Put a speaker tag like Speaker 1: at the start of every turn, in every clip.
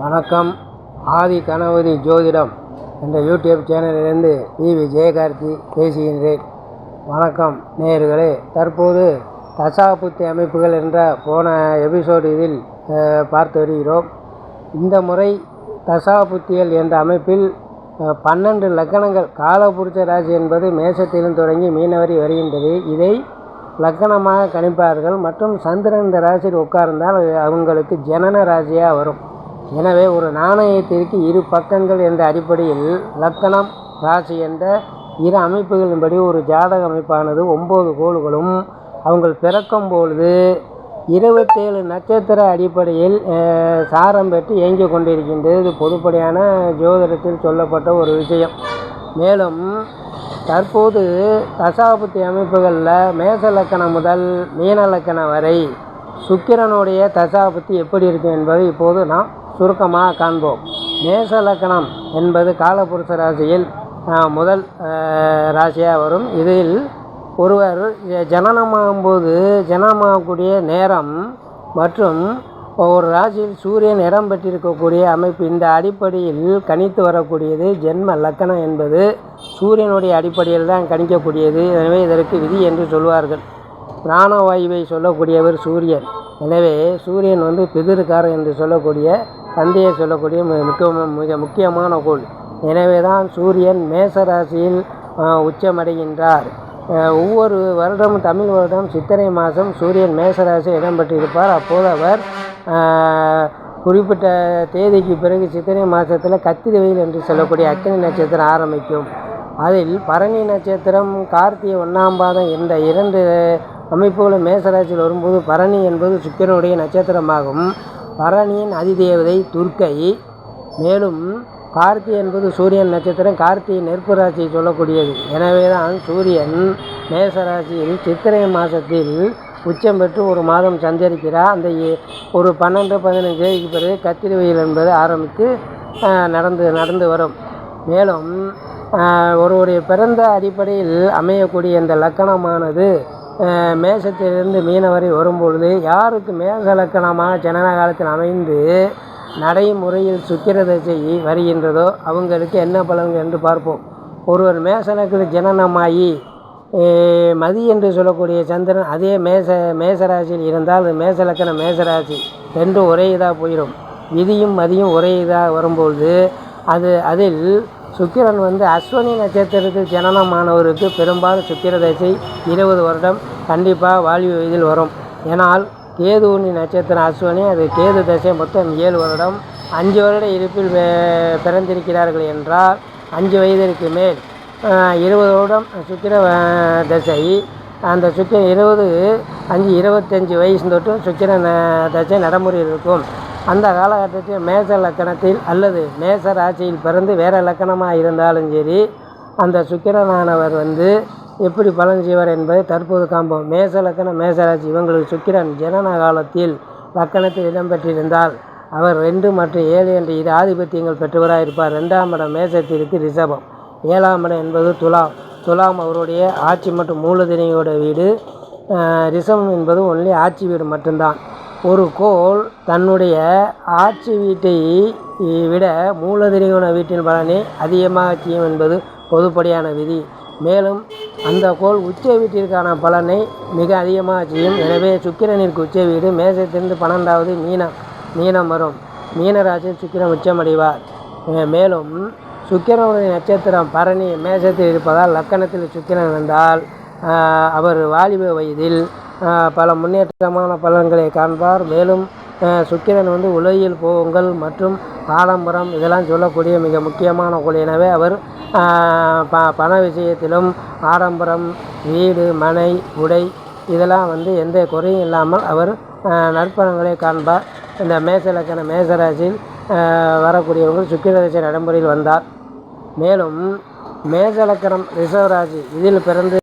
Speaker 1: வணக்கம். ஆதி கணபதி ஜோதிடம் என்ற யூடியூப் சேனலிலிருந்து டிவி ஜெயகார்த்தி பேசுகின்றேன். வணக்கம் நேயர்களே. தற்போது தசாபுத்தி அமைப்புகள் என்ற போன எபிசோடு இதில் பார்த்து வருகிறோம். இந்த முறை தசாபுத்தியல் என்ற அமைப்பில் பன்னெண்டு லக்கணங்கள் காலபுருஷ ராசி என்பது மேசத்திலும் தொடங்கி மீனவரி வருகின்றது. இதை லக்கணமாக கணிப்பார்கள். மற்றும் சந்திரன் இந்த ராசியில் உட்கார்ந்தால் அவங்களுக்கு ஜனன ராசியாக வரும். எனவே ஒரு நாணயத்திற்கு இரு பக்கங்கள் என்ற அடிப்படையில் லக்கணம் ராசி என்ற இரு அமைப்புகளின்படி ஒரு ஜாதக அமைப்பானது ஒம்பது கோள்களும் அவங்கள் பிறக்கும் பொழுது இருபத்தேழு நட்சத்திர அடிப்படையில் சாரம் பெற்று இயங்கி கொண்டிருக்கின்றது. இது பொதுப்படையான ஜோதிடத்தில் சொல்லப்பட்ட ஒரு விஷயம். மேலும் தற்போது தசாபுத்தி அமைப்புகளில் மேச லக்கணம் முதல் மீன லக்கணம் வரை சுக்கிரனுடைய தசாபுத்தி எப்படி இருக்கும் என்பதை இப்போது நாம் சுருக்கமாக காண்போம். மேச லக்கணம் என்பது காலபுருஷ ராசியில் முதல் ராசியாக வரும். இதில் ஒருவர் ஜனனமாகும்போது ஜனனமாகக்கூடிய நேரம் மற்றும் ஒரு ராசியில் சூரியன் இடம் பெற்றிருக்கக்கூடிய அமைப்பு இந்த அடிப்படையில் கணித்து வரக்கூடியது ஜென்ம லக்கணம் என்பது சூரியனுடைய அடிப்படையில் தான் கணிக்கக்கூடியது. எனவே இதற்கு விதி என்று சொல்வார்கள். பிராணவாயுவை சொல்லக்கூடியவர் சூரியன். எனவே சூரியன் வந்து பிதிருக்காரன் என்று சொல்லக்கூடிய தந்தையை சொல்லக்கூடிய மிக மிக முக்கியமான கோள். எனவே தான் சூரியன் மேச ராசியில் உச்சமடைகின்றார். ஒவ்வொரு வருடமும் தமிழ் வருடம் சித்திரை மாதம் சூரியன் மேசராசி இடம்பெற்றிருப்பார். அப்போது அவர் குறிப்பிட்ட தேதிக்கு பிறகு சித்திரை மாதத்தில் கத்திரி வெயில் என்று சொல்லக்கூடிய அக்கினி நட்சத்திரம் ஆரம்பிக்கும். அதில் பரணி நட்சத்திரம் கார்த்திகை ஒன்றாம் பாதம் என்ற இரண்டு அமைப்புகளும் மேசராசியில் வரும்போது பரணி என்பது சுக்கிரனுடைய நட்சத்திரமாகும். பரணியின் அதிதேவதை துர்க்கை. மேலும் கார்த்தி என்பது சூரியன் நட்சத்திரம். கார்த்திகை நெருப்பு ராசியை சொல்லக்கூடியது. எனவே தான் சூரியன் மேசராசியில் சித்திரை மாதத்தில் உச்சம் பெற்று ஒரு மாதம் சஞ்சரிக்கிறார். அந்த ஒரு பன்னெண்டு பதினஞ்சு தேதிக்கு பிறகு கத்திரி வெயில் என்பது ஆரம்பித்து நடந்து நடந்து வரும். மேலும் ஒருவருடைய பிறந்த அடிப்படையில் அமையக்கூடிய இந்த லக்கணமானது மேசத்திலிருந்து மீன வரை வரும்பொழுது யாருக்கு மேச லக்கணமாக ஜனன காலத்தில் அமைந்து நடைமுறையில் சுக்கிர தசை வருகின்றதோ அவங்களுக்கு என்ன பலன் என்று பார்ப்போம். ஒருவர் மேசலக்கில் ஜனனமாகி மதி என்று சொல்லக்கூடிய சந்திரன் அதே மேச மேசராசியில் இருந்தால் அது மேசலக்கண மேசராசி ரெண்டும் ஒரே இதாக போயிடும் விதியும் மதியும் ஒரே இதாக வரும்பொழுது அது அதில் சுக்கிரன் வந்து அஸ்வினி நட்சத்திரத்தில் ஜனனமானவருக்கு பெரும்பாலும் சுக்கிர தசை இருபது வருடம் கண்டிப்பாக வாழ்வு வயதில் வரும். ஏனால் கேதுவனி நட்சத்திரம் அஸ்வினி அது கேது தசை மொத்தம் ஏழு வருடம் அஞ்சு வருட இருப்பில் பிறந்திருக்கிறார்கள் என்றால் அஞ்சு வயதிற்கு மேல் இருபது வருடம் சுக்கிர தசை. அந்த சுக்கிர இருபது அஞ்சு இருபத்தஞ்சி வயசு தொட்டும் சுக்கிர தசை நடைமுறையில் இருக்கும். அந்த காலகட்டத்தில் மேச லக்கணத்தில் அல்லது மேச ராசியில் பிறந்து வேறு லக்கணமாக இருந்தாலும் சரி அந்த சுக்கிரனானவர் வந்து எப்படி பலன் செய்வார் என்பது தற்போது காண்போம். மேச லக்கணம் மேசராசி இவங்களுக்கு சுக்கிரன் ஜனன காலத்தில் லக்கணத்தில் இடம்பெற்றிருந்தால் அவர் ரெண்டு மற்றும் ஏழு என்ற இரு ஆதிபத்தியங்கள் பெற்றவராக இருப்பார். ரெண்டாம் இடம் மேசத்திற்கு ரிஷபம் ஏழாம் இடம் என்பது துலாம். துலாம் அவருடைய ஆட்சி மற்றும் மூலதினையோட வீடு. ரிஷபம் என்பது ஒன்லி ஆட்சி வீடு மட்டும்தான். ஒரு கோள் தன்னுடைய ஆட்சி வீட்டை விட மூலதிரிகோண வீட்டின் பலனை அதிகமாக செய்யும் என்பது பொதுப்படையான விதி. மேலும் அந்த கோள் உச்ச வீட்டிற்கான பலனை மிக அதிகமாக செய்யும். எனவே சுக்கிரனிற்கு உச்ச வீடு மேசத்திலிருந்து பன்னெண்டாவது மீனம் மீனம் வரும். மீனராசியில் சுக்கிரன் உச்சமடைவார். மேலும் சுக்கிரனுடைய நட்சத்திரம் பரணி மேசத்தில் இருப்பதால் லக்கணத்தில் சுக்கிரன் இருந்தால் அவர் வாலிப வயதில் பல முன்னேற்றமான பலன்களை காண்பார். மேலும் சுக்கிரன் வந்து உலகியல் போகங்கள் மற்றும் ஆடம்பரம் இதெல்லாம் சொல்லக்கூடிய மிக முக்கியமான கோள். எனவே அவர் ப பண விஷயத்திலும் ஆடம்பரம் வீடு மனை உடை இதெல்லாம் வந்து எந்த குறையும் இல்லாமல் அவர் நற்பணங்களை காண்பார். இந்த மேசலக்கண மேசராசியில் வரக்கூடியவர்கள் சுக்கிரதசை நடைமுறையில் வந்தார். மேலும் மேசலக்கணம் ரிஷவராசி இதில் பிறந்து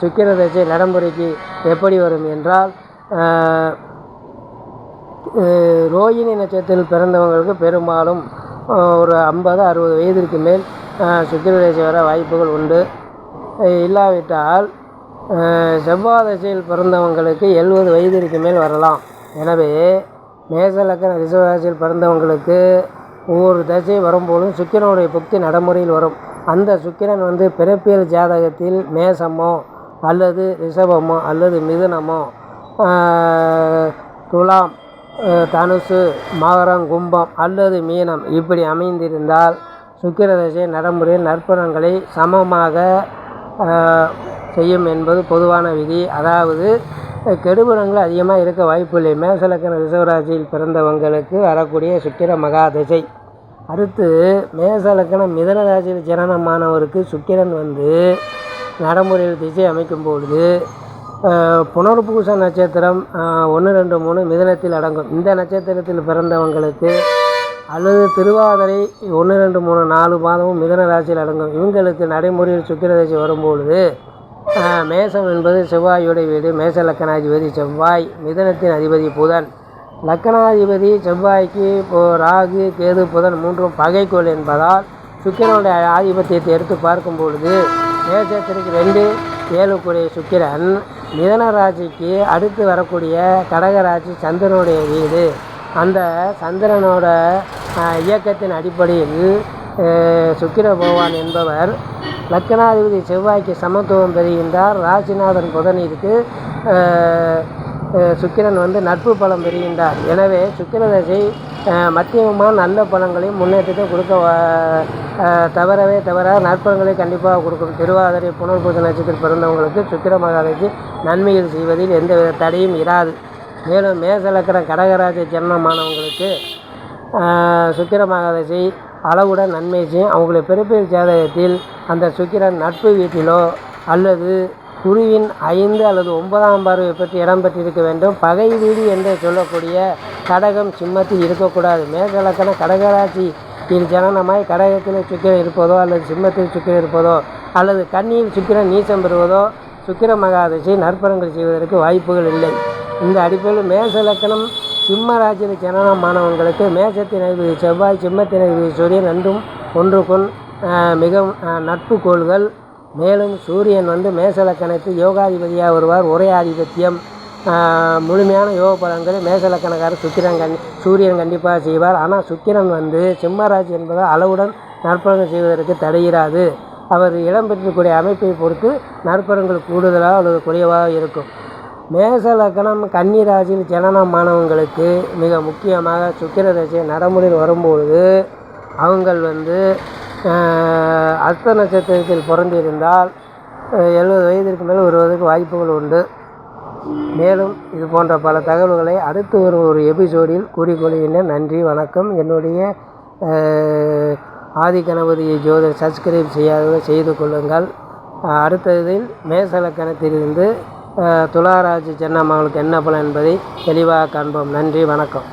Speaker 1: சுக்கிர தசை நடைமுறைக்கு எப்படி வரும் என்றால் ஆஹ், ரோகிணி நட்சத்திரத்தில் பிறந்தவங்களுக்கு பெரும்பாலும் ஒரு ஐம்பது அறுபது வயதிற்கு மேல் சுக்கிர தசை வர வாய்ப்புகள் உண்டு. இல்லாவிட்டால் செவ்வாய் தசையில் பிறந்தவங்களுக்கு எழுபது வயதிற்கு மேல் வரலாம். எனவே மேசலக்கண ரிசவராசியில் பிறந்தவங்களுக்கு ஒவ்வொரு தசை வரும்போதும் சுக்கிரனுடைய புக்தி நடைமுறையில் வரும். அந்த சுக்கிரன் வந்து பிறப்பியல் ஜாதகத்தில் மேசமோ அல்லது ரிஷபமோ அல்லது மிதுனமோ துலாம் தனுசு மகரம் கும்பம் அல்லது மீனம் இப்படி அமைந்திருந்தால் சுக்கிர தசை நடைமுறையில் நற்பலன்களை சமமாக செய்யும் என்பது பொதுவான விதி. அதாவது அஹ், அதிகமாக இருக்க வாய்ப்பில்லை மேசலக்கண ரிஷவராசியில் பிறந்தவங்களுக்கு வரக்கூடிய சுக்கிர மகா திசை. அடுத்து மேசலக்கணம் மிதன ராசியில் ஜனனமானவருக்கு சுக்கிரன் வந்து நடைமுறையில் திசை அமைக்கும் பொழுது புனர்பூச நட்சத்திரம் ஒன்று ரெண்டு மூணு மிதனத்தில் அடங்கும். இந்த நட்சத்திரத்தில் பிறந்தவங்களுக்கு அல்லது திருவாதிரை ஒன்று ரெண்டு மூணு நாலு மாதமும் மிதன ராசியில் அடங்கும். இவங்களுக்கு நடைமுறையில் சுக்கிரதசை வரும்பொழுது மேசம் என்பது செவ்வாயுடைய வீடு. மேச லக்கணாதிபதி செவ்வாய் மிதனத்தின் அதிபதி புதன். லக்கணாதிபதி செவ்வாய்க்கு ராகு கேது புதன் மூன்றும் பகைக்கோள் என்பதால் சுக்கிரனுடைய ஆதிபத்தியத்தை எடுத்து பார்க்கும் பொழுது மேசத்திற்கு ரெண்டு ஏழுக்குரிய சுக்கிரன். மிதன ராசிக்கு அடுத்து வரக்கூடிய கடகராசி சந்திரனுடைய வீடு. அந்த சந்திரனோட இயக்கத்தின் அடிப்படையில் சுக்கிர பகவான் என்பவர் லக்னாதிபதி செவ்வாய்க்கு சமத்துவம் பெறுகின்றார். ராசிநாதன் புதனிற்கு சுக்கிரன் வந்து நட்பு பலம் பெறுகின்றார். எனவே சுக்கிரதசை நல்ல பழங்களையும் முன்னேற்றத்தை கொடுக்க தவறவே தவறாக நற்பலன்களை கண்டிப்பாக கொடுக்கும். திருவாதிரை புனர்பூச நட்சத்திரத்தில் பிறந்தவங்களுக்கு சுக்கிர மகாதசி நன்மைகள் செய்வதில் எந்தவித தடையும் இராது. மேலும் மேசலக்கிற கடகராஜ ஜன்மமானவங்களுக்கு சுக்கிர மகாதசி அளவுடன் நன்மை செய்யும். அவங்களுடைய பிறப்பியல் ஜாதகத்தில் அந்த சுக்கிரன் நட்பு வீட்டிலோ அல்லது குருவின் ஐந்து அல்லது ஒன்பதாம் பார்வை பற்றி இடம் பெற்றிருக்க வேண்டும். பகை வீடு என்று சொல்லக்கூடிய கடகம் சிம்மத்தில் இருக்கக்கூடாது. மேசலக்கண கடகராட்சி இது ஜனனமாய் கடகத்தில் சுக்கிரன் இருப்பதோ அல்லது சிம்மத்தில் சுக்கிரன் இருப்பதோ அல்லது கண்ணியில் சுக்கிரன் நீச்சம் பெறுவதோ சுக்கிர மகாதசி நற்பலன்கள் செய்வதற்கு வாய்ப்புகள் இல்லை. இந்த அடிப்படையில் மேச லக்கணம் சிம்ம ராசியில் ஜனனமானவங்களுக்கு மேசத்தின் அதிபதி செவ்வாய் சிம்மத்தின் அதிபதி சூரியன் ரெண்டும் ஒன்றுக்கொன் மிகவும் நட்பு கோள்கள். மேலும் சூரியன் வந்து மேச யோகாதிபதியாக வருவார். ஒரே ஆதிபத்தியம். முழுமையான யோக பலன்கள் மேசலக்கணக்காரர் சுக்கிரன் கண் சூரியன் கண்டிப்பாக செய்வார். ஆனால் சுக்கிரன் வந்து சிம்ம என்பதால் அளவுடன் நற்பலன்கள் செய்வதற்கு தடையிறாது அவர் இடம் பெற்றக்கூடிய அமைப்பை பொறுத்து நற்பலன்கள் கூடுதலாக அல்லது குறைவாக இருக்கும். மேச லக்னம் கன்னி ஜனனமானவங்களுக்கு மிக முக்கியமாக சுக்கிர தசை நடைமுறையில் வரும்பொழுது அவங்கள் வந்து அஸ்த நட்சத்திரத்தில் பிறந்திருந்தால் எழுபது வயதிற்கு மேல் வருவதற்கு வாய்ப்புகள் உண்டு. மேலும் இது போன்ற பல தகவல்களை அடுத்து வரும் ஒரு எபிசோடில் கூறிக்கொள்கின்றேன். நன்றி வணக்கம். என்னுடைய ஆதி கணபதியை ஜோதிர் சப்ஸ்கிரைப் செய்யாத செய்து கொள்ளுங்கள். அடுத்ததில் மேசலக்கணத்திலிருந்து துளாராஜ் சென்னம்மாவுக்கு என்ன பலன் என்பதை தெளிவாக காண்போம். நன்றி வணக்கம்.